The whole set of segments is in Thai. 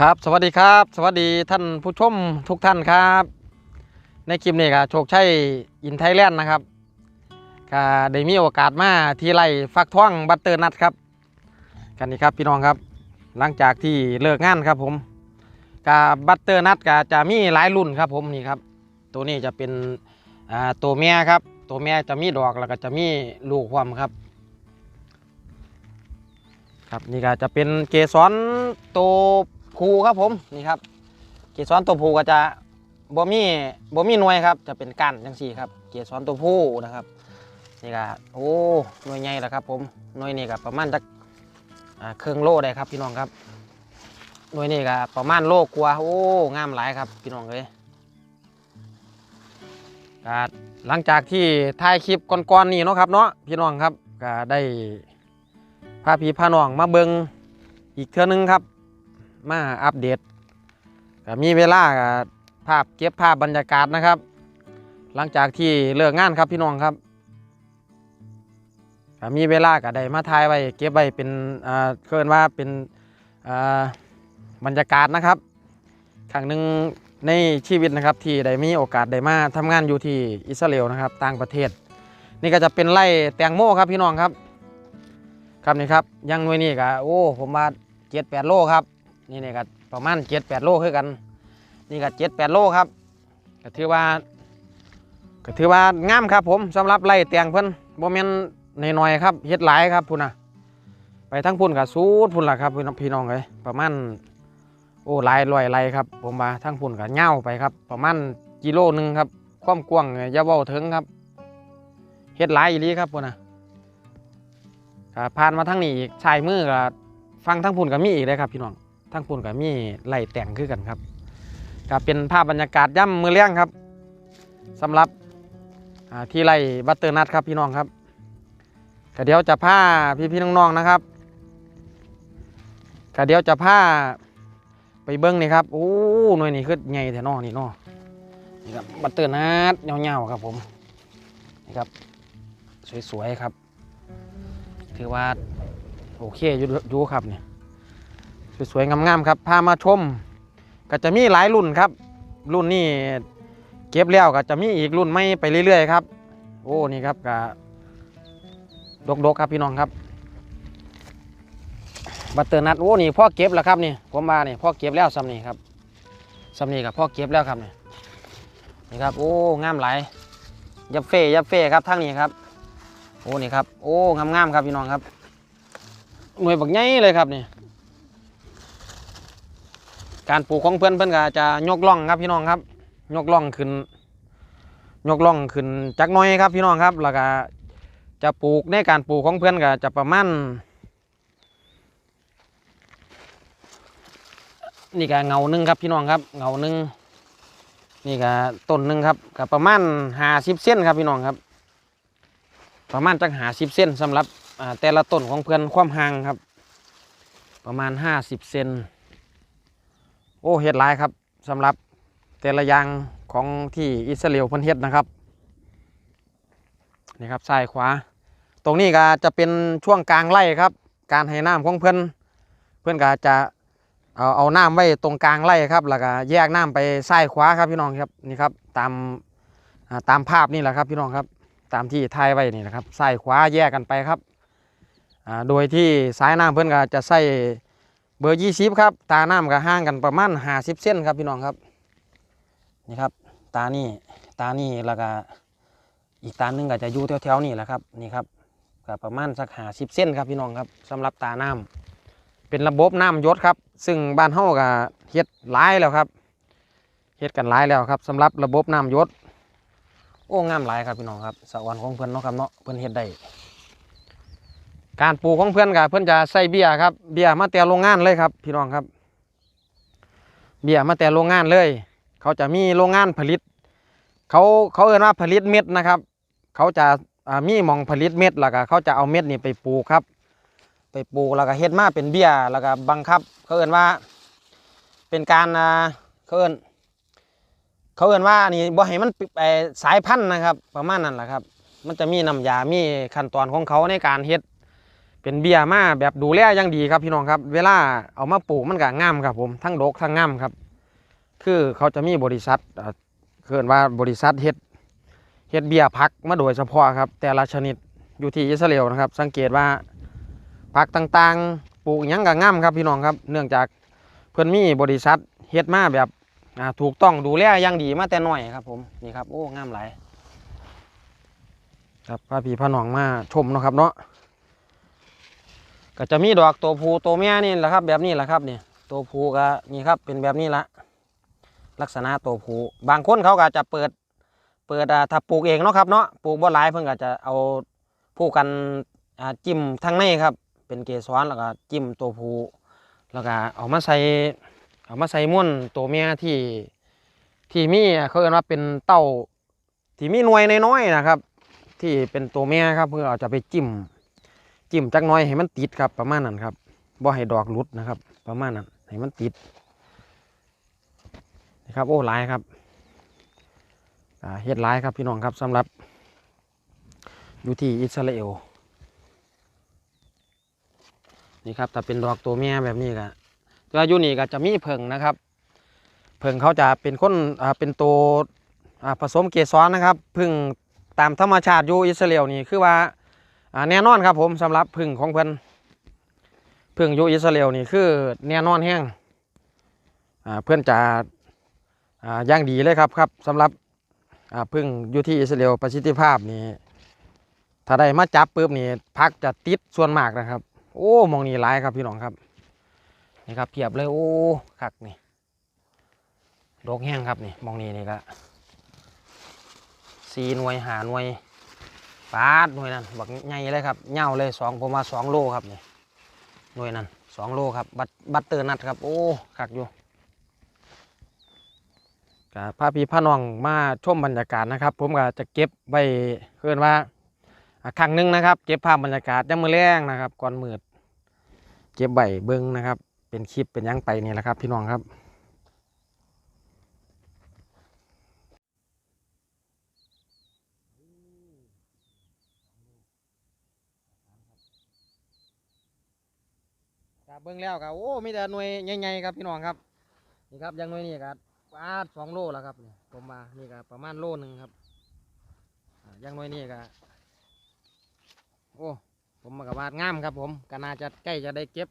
ครับสวัสดีครับ สวัสดีท่านผู้ชมทุกท่านครับ ในคลิปนี้ก็โชคชัยอินไทยแลนด์นะครับก็ได้มีโอกาสมาที่ไร่ฟักท่องบัตเตอร์นัทครับกันนี่ครับพี่น้องครับ หลังจากที่เลิกงานครับผมกับบัตเตอร์นัทก็จะมีหลายรุ่นครับผมนี่ครับ ตัวนี้จะเป็นตัวเมียครับ ตัวเมียจะมีดอกแล้วก็จะมีลูกความครับครับนี่ก็จะเป็นเกสรตัว ผูครับผมนี่ครับเกสรตัวผูก็จะบ่มีบ่มีหน่วยครับ จะเป็นก้านจังสี่ครับ เกสรตัวผู้นะครับนี่ก็โอ้หน่วยใหญ่แล้วครับ ผมหน่วยนี้ก็ประมาณจักเครื่องโลได้ครับพี่น้องครับหน่วยนี้ก็ประมาณโลกว่าโอ้งามหลายครับพี่น้องเลยก็หลังจากที่ถ่ายคลิปก่อนๆนี่เนาะครับเนาะพี่น้องครับก็ได้พาพี่พาน้องมาเบิงอีกเทื่อนึงครับ มาอัปเดตก็มีเวลาก็ภาพเก็บภาพบรรยากาศนะครับ หลังจากที่เลิกงานครับพี่น้องครับก็มีเวลาก็ได้มาถ่ายไว้เก็บไว้เป็นอ่าเคินว่าเป็นอ่าบรรยากาศนะครับครั้งหนึ่งในชีวิตนะครับที่ได้มีโอกาสได้มาทำงานอยู่ที่อิสราเอลนะครับ ต่างประเทศ นี่ก็จะเป็นไร่แตงโมครับพี่น้องครับ ครับนี่ครับยังหน่วยนี่ก็โอ้ผมมาเจ็ดแปดโลครับ นี่นี่ก็ประมาณเจ็ดแปดโลคือกัน นี่ก็เจ็ดแปดโลครับก็ถือว่าก็ถือว่างามครับผมสำหรับไร่แตงเพิ่นบ่แม่นหน้อยครับเฮ็ดหลายครับพุ่นน่ะไปทั้งพุ่นกับสูดพุ่นล่ะครับพี่น้องพี่น้องเลยประมาณโอ้ลายร้อยไร่ครับ ผมว่าทั้งพุ่นกับเง่าไปครับ ประมาณกิโลหนึงครับ ความกว้างเยอย่าเว้าถึงครับเฮ็ดหลายอีลีครับพุ่นน่ะผ่านมาทั้งนี้อีกชายมือกับฟังทั้งพุ่นกับมีอีกเลยครับพี่น้อง ทั้งพุ่นกับมีไล่แต่งคือกันครับก็เป็นภาพบรรยากาศย่ำมือเลี้ยงครับสำหรับที่ไล่บัตเตอร์นัทครับพี่น้องครับก็เดี๋ยวจะพาพี่พี่ๆน้องๆนะครับก็เดี๋ยวจะพาไปเบิ้งนี่ครับโอ้หน่วยนี่คือไงแถวนอนี่นอนี่ครับบัตเตอร์นัทเงาๆครับผมนี่ครับสวยๆครับ ถือว่าโอเคยู่อยู่ครับเนี่ย สวยๆงามๆครับพามาชม ก็จะมีหลายรุ่นครับ รุ่นนี้เก็บแล้วก็จะมีอีกรุ่นไม่ไปเรื่อยๆครับ โอ้นี่ครับก็ดกๆครับพี่น้องครับบัตเตอร์นัทโอ้นี่พ่อเก็บแล้วครับนี่ผมมานี่พ่อเก็บแล้วซ้ำนี่ครับซ้ำนี่กับพ่อเก็บแล้วครับนี่นี่ครับโอ้งามหลายยับเฟ่ยับเฟ่ครับทั้งนี้ครับโอ้นี่ครับโอ้งามๆครับพี่น้องครับหน่วยบักใหญ่เลยครับนี่ การปลูกของเพื่อนเพื่อนก็จะยกล่องครับพี่น้องครับ ยกล่องขึ้น ยกล่องขึ้นจักน้อยครับพี่น้องครับแล้วก็จะปลูกในการปลูกของเพื่อนก็จะประมาณนี่ก็เงาหนึ่งครับพี่น้องครับเงาหนึ่งนี่ก็ต้นหนึ่งครับก็ประมาณห้าสิบเซนครับพี่น้องครับ ประมาณจักหาสิบเซนสำหรับแต่ละต้นของเพื่อนความห่างครับ ประมาณห้าสิบเซน โอ้เห็ดหลายครับสำหรับแต่ละอย่างของที่อิสราเอลเพิ่นเฮ็ดนะครับนี่ครับซ้ายขวา ตรงนี้ก็จะเป็นช่วงกลางไร่ครับ การให้น้ำของเพื่อนเพื่อนก็จะเอาเอาน้ำไว้ตรงกลางไร่ครับ แล้วก็แยกน้ำไปซ้ายขวาครับพี่น้องครับนี่ครับตามาตามภาพนี่แหละครับพี่น้องครับตามที่ถ่ายไว้นี่นะครับซ้ายขวาแยกกันไปครับโดยที่สายน้ำเพื่อนก็จะใส่ เบอร์ยี่สิบครับ ตาน้ำก็ห่างกันประมาณห้าสิบเซนครับพี่น้องครับ นี่ครับ ตานี่ตานี่แล้วก็อีกตาหนึงก็จะอยู่แถวๆนี่แหละครับนี่ครับก็ประมาณสักห้าสิบเซนครับพี่น้องครับสำหรับตาน้ำเป็นระบบน้ำหยศครับ ซึ่งบ้านเฮาก็เฮ็ดหลายแล้วครับเฮ็ดกันหลายแล้วครับสำหรับระบบน้ำหยศโอ้งามหลายครับพี่น้องครับสวรรค์ของเพื่อนเนาะครับเนาะเพื่อนเฮ็ดได้ การปลูกของเพื่อนกับเพื่อนจะใส่เบียครับ เบียมาแต่โรงงานเลยครับ พี่น้องครับ เบียมาแต่โรงงานเลย เขาจะมีโรงงานผลิต เขาเขาเอ่นว่าผลิตเม็ดนะครับ เขาจะามีหมองผลิตเม็ดแล้วก็เขาจะเอาเม็ดนี่ไปปลูกครับ ไปปลูกแล้วก็เฮ็ดมาเป็นเบียแล้วก็บังคับ เขาเอ่นว่าเป็นการเขาเอ่นเขาเอ่นว่านี่บ่ให้มันไปสายพันธุ์นะครับ ประมาณนั้นแหละครับ มันจะมีน้ำยา มีขั้นตอนของเขาในการเฮ็ด เป็นเบียร์มาแบบดูแลอย่างดีครับพี่น้องครับ เวลาเอามาปลูกมันก็งามครับผมทั้งดกทั้งงามครับ คือเขาจะมีบริษัทเอ่อเกินว่าบริษัทเฮ็ดเฮ็ดเบียร์พักมาโดยเฉพาะครับ แต่ละชนิดอยู่ที่อิสราเอลนะครับ สังเกตว่าผักต่างๆ ปลูกยังก็งามครับพี่น้องครับ เนื่องจากเพิ่อนมีบริษัทเฮ็ดมาแบบถูกต้องดูแลอย่างดีมาแต่น้อยครับผมนี่ครับโอ้งามหลายครับพาพี่พาน้องมาชมนะครับเนาะ ก็จะมีดอกตัวผู้ตัวเมียนี่แหละครับ แบบนี้แหละครับเนี่ยตัวผู้ก็นี่ครับเป็นแบบนี้ละลักษณะตัวผูบางคนเขาก็จะเปิด เปิดอ่าถ้าปลูกเองเนาะครับเนาะปลูกบ่หลายเพิ่นก็จะเอาผู้กันอ่าจิ้มทางในครับ เป็นเกสรแล้วก็จิ้มตัวผูแล้วก็เอามาใส่เอามาใส่ม่วนตัวเมียที่ที่มีเขาเรียกว่าเป็นเต้าที่มีหน่วยน้อยๆนะครับ ที่เป็นตัวเมียครับเพื่อเอาจะไปจิ้ม จิ้มจักน้อยให้มันติดครับประมาณนั้นครับบ่ให้ดอกหลุดนะครับ ประมาณนั้นให้มันติดนะครับโอ้หลายครับเฮ็ดหลายครับพี่น้องครับสำหรับ อยู่ที่อิสราเอลนี่ครับถ้าเป็นดอกตัวเมียแบบนี้ก็ตัวอยู่นี่ก็จะมีเพิงนะครับเพิงเขาจะเป็นคนเป็นตัวผสมเกสรนะครับ พึ่งตามธรรมชาติอยู่อิสราเอลนี่คือว่า แน่นอนครับผมสำหรับพึ่งของเพิ่อนพึ่งยูอิสราเอลนี่คือแน่นอนแห้งเพื่อนจะย่างดีเลยครับครับสำหรับพึ่งอยู่ที่อิสราเอลประสิทธิภาพนี่ถ้าได้มาจับปุ๊บนี่พักจะติดส่วนมากนะครับ โอ้มองนี่หลายครับพี่น้องครับนี่ครับเพียบเลยโอ้คักนี่ดกแห้งครับนี่มองนี่นี่ก็สีหน่วยหาหน่วย ปาดหน่วยนั้นบักใหญ่เลยครับเง่าเลยสองผมมาสองโลครับนี่หน่วยนั้นสองโลครับบัตบัตเตอร์นัดครับโอ้คักอยู่กับพาพี่พาน้องมาชมบรรยากาศนะครับ ผมก็จะเก็บไว้เพื่อนว่าครั้งหนึ่งนะครับ เก็บภาพบรรยากาศยามมือแรงนะครับก่อนมืดเก็บใบเบิ้งนะครับ เป็นคลิปเป็นยังไปนี่แหละครับ พี่น้องครับ เบิ้งแล้วครับโอ้มีแต่หน่วยใหญ่ๆครับพี่น้องครับนี่ครับยังหน่วยนี่ครับปลาสองโลแล้วครับนี่ผมมานี่ก็ประมาณโลหนึ่งครับยังหน้อยนี่ก็โอ้ผมมากับวาดงามครับผมก็น่าจะใกล้จะได้เก็บ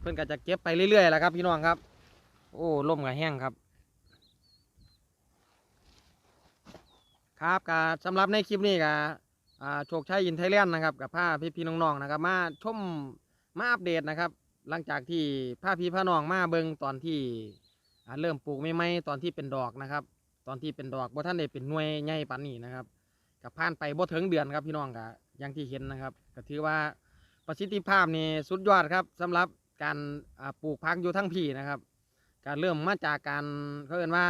เพื่อนก็จะเก็บไปเรื่อยๆแล้วครับพี่น้องครับ โอ้ล่มกับแห้งครับ ครับก็สำหรับในคลิปนี้ก็อ่าโชคชัยยินไทยแลนด์นะครับกับผ้าพี่พี่ๆน้องๆนะครับ มาชมมาอัปเดตนะครับ หลังจากที่ผ้าพี่พานองมาเบิงตอนที่เริ่มปลูกใหม่ๆตอนที่เป็นดอกนะครับ ตอนที่เป็นดอกบ่ท่านได้เป็นหน่วยใหญ่ปานนี้นะครับกับผ่านไปบ่ถึงเดือนครับพี่น้องกะอย่างที่เห็นนะครับ ก็ถือว่าประสิทธิภาพนี่สุดยอดครับสำหรับการปลูกพักอยู่ทั้งพี่นะครับการเริ่มมาจากการเขาเรียว่า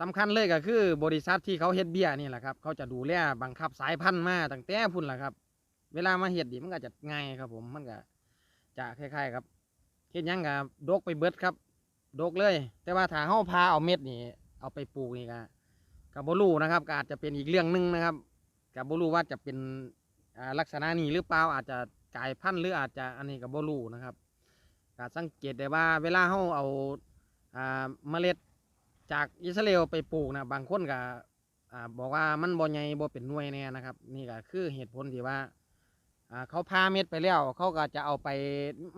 สำคัญเลยก็คือบริษัทที่เขาเฮ็ดเบี้ยนี่แหละครับเขาจะดูแลบังคับสายพันธุ์มาตั้งแต่พุ่นแหละครับ เวลามาเฮ็ดดีมันก็จะง่ายครับผมมันก็ จะคล้ายๆครับเฮ็ดหยังกับดกไปเบิดครับ ดกเลย แต่ว่าถ้าเฮาพาเอาเม็ดนี่เอาไปปลูกนี่ก็กับบ่รู้นะครับก็อาจจะเป็นอีกเรื่องหนึงนะครับกับบ่รู้ว่าจะเป็นอ่าลักษณะนี้หรือเปล่าอาจจะกลายพันธุ์หรืออาจจะอันนี้กับบ่รู้นะครับก็สังเกตได้ว่าเวลาเฮาเอาอ่าเมล็ดจากอิสราเอลไปปลูกนะบางคนก็อ่าบอกว่ามันบ่ใหญ่บ่เป็นหน่วยแน่นะครับ นี่ก็คือเหตุผลที่ว่า อ่าเขาพาเม็ดไปแล้วเขาก็จะเอาไป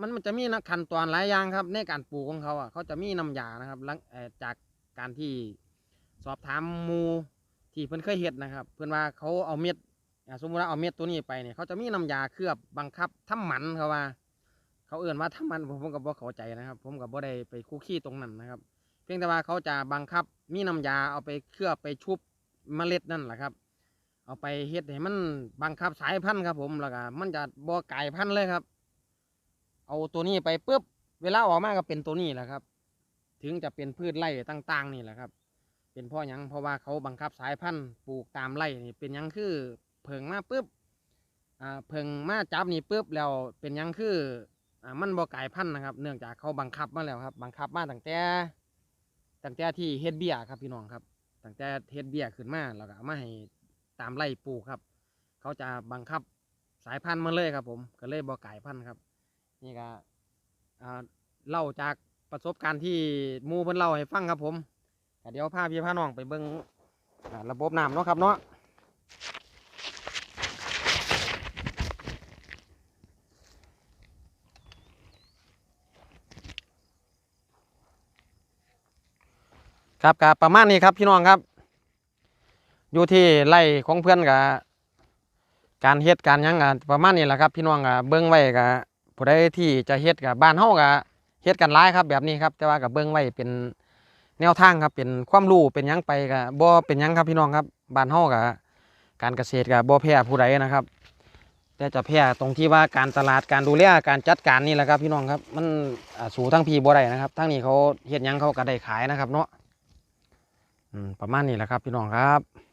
มันมันจะมีนะขั้นตอนหลายอย่างครับ ในการปลูกของเขาอะเขาจะมีน้ำยานะครับหลังเอ่อจากการที่สอบถามหมูที่เพิ่นเคยเฮ็ดนะครับ เพิ่นว่าเขาเอาเม็ดอ่าสมมติว่าเอาเม็ดตัวนี้ไปเนี่ยเขาจะมีน้ำยาเคลือบบังคับทำหมันเขาว่า เขาเอื่นว่าทำหมันผมผมก็บ่เข้าใจนะครับ ผมก็บ่ได้ไปคุกคีตรงนั้นนะครับ เพียงแต่ว่าเขาจะบังคับมีน้ำยาเอาไปเคลือบไปชุบเมล็ดนั่นแหละครับ เอาไปเฮ็ดให้มันบังคับสายพันธุ์ครับ ผมแล้วก็มันจะบ่กลายพันธุ์เลยครับ เอาตัวนี้ไปปุ๊บเวลาออกมาก็เป็นตัวนี้แหละครับ ถึงจะเป็นพืชไร่ต่าง ๆ นี่แหละครับ เป็นเพราะยังเพราะว่าเขาบังคับสายพันธุ์ปลูกตามไร่นี่เป็นยังคือเพิงมาปุ๊บอ่าเพิงมาจับนี่ปุ๊บแล้วเป็นยังคืออ่ามันบ่กลายพันธุ์นะครับ เนื่องจากเขาบังคับมาแล้วครับ บังคับมาตั้งแต่ตั้งแต่ที่เฮ็ดเบี้ยครับพี่น้องครับตั้งแต่เฮ็ดเบี้ยขึ้นมาแล้วก็เอามาให้ ตามไร่ปลูกครับ เขาจะบังคับสายพันธุ์มาเลยครับ ผมก็เลยบ่กลายพันธุ์ครับ นี่ก็เล่าจากประสบการณ์ที่มูเพิ่นเล่าให้ฟังครับ ผมเดี๋ยวพาพี่พาน้องไปเบิ่งระบบน้ำเนาะครับเนาะครับก็ประมาณนี้ครับพี่น้องครับ อยู่ที่ไร่ของเพื่อนกับการเฮ็ดการยังกับประมาณนี้แหละครับ พี่น้องก็เบิ่งไว้กับผู้ใดที่จะเฮ็ดกับบ้านเฮาก็เฮ็ดกันหลายครับแบบนี้ครับแต่ว่าก็เบิ่งไว้เป็นแนวทางครับเป็นความรู้เป็นยังไปก็บ่เป็นยังครับพี่น้องครับบ้านเฮาก็การเกษตรก็บ่แพ้ผู้ใดนะครับ แต่จะแพ้ตรงที่ว่าการตลาดการดูแลการจัดการนี่แหละครับ พี่น้องครับมันสู่ทั้งพี่บ่ได้นะครับทั้งนี้เขาเฮ็ดยังเขาก็ได้ขายนะครับ เนาะประมาณนี้แหละครับ พี่น้องครับ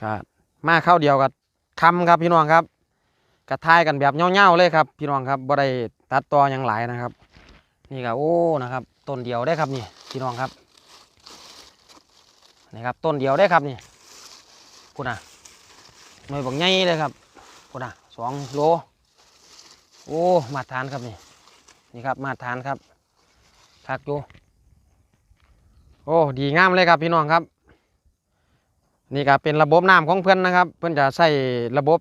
ก็มาเข้าเดียวกับคำครับพี่น้องครับกระทายกันแบบเง่าๆเลยครับ พี่น้องครับบ่ได้ตัดต่อหยังหลายนะครับ นี่ก็โอ้นะครับ ต้นเดียวได้ครับนี่พี่น้องครับนี่ครับต้นเดียวได้ครับนี่พูดนะหน่วยบักใหญ่เลยครับพูดนะสองโลโอ้มาตรฐานครับนี่นี่ครับมาตรฐานครับคักอยู่โอ้ดีงามเลยครับพี่น้องครับ นี่ก็เป็นระบบน้ำของเพื่อนนะครับ เพื่อนจะใส่ระบบ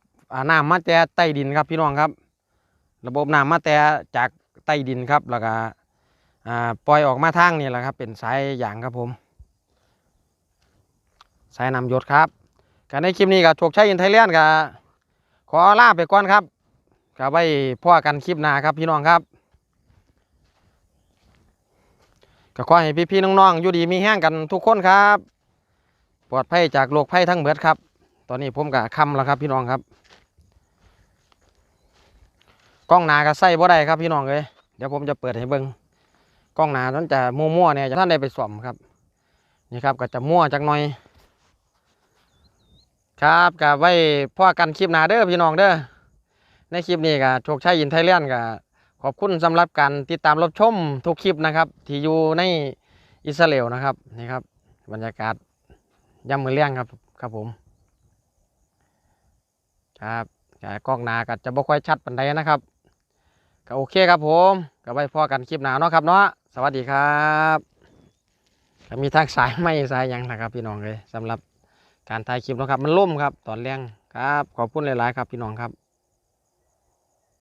น้ำมาแต่ใต้ดินครับพี่น้องครับ ระบบน้ำมาแต่จากใต้ดินครับแล้วก็ปล่อยออกมาทางนี่แหละครับ เป็นสายยางครับผมสายนำยศครับการในคลิปนี้ก็โชคชัยอินไทยแลนด์ก็ขอลาไปก่อนครับก็ไว้พ่อกันคลิปหน้าครับพี่น้องครับก็ขอให้พี่ๆน้องๆอยู่ดีมีแห้งกันทุกคนครับ ปลอดภัยจากโรคภัยทั้งเบิดครับ ตอนนี้ผมกับคำแล้วครับพี่น้องครับ กล้องหนาก็ใส่บ่ได้ครับพี่น้องเลยเดี๋ยวผมจะเปิดให้เบิ้งกล้องหนานั้นจะมั่วๆเนี่ยท่านได้ไปสวมครับ นี่ครับก็จะมั่วจักหน่อย ครับกับไว้พ่อกันคลิปหนาเด้อพี่น้องเด้อในคลิปนี้ก็โชคชัยยินไทยเลียนก็ขอบคุณสำหรับการติดตามรับชมทุกคลิปนะครับ ที่อยู่ในอิสราเอลนะครับนี่ครับบรรยากาศ ย่ำมือเลี้ยงครับ ครับผม ครับก็กล้องนาก็จะบ่ค่อยชัดปันใดนะครับ ก็โอเคครับผมก็ไว้พอกันคลิปหนาเนาะครับเนาะ สวัสดีครับก็มีทั้งสายไม่สายยังนะครับ พี่น้องเลยสำหรับการถ่ายคลิปนะครับ มันล่มครับ ตอนเลี้ยงครับ ขอบคุณหลาย ๆ ครับพี่น้องครับ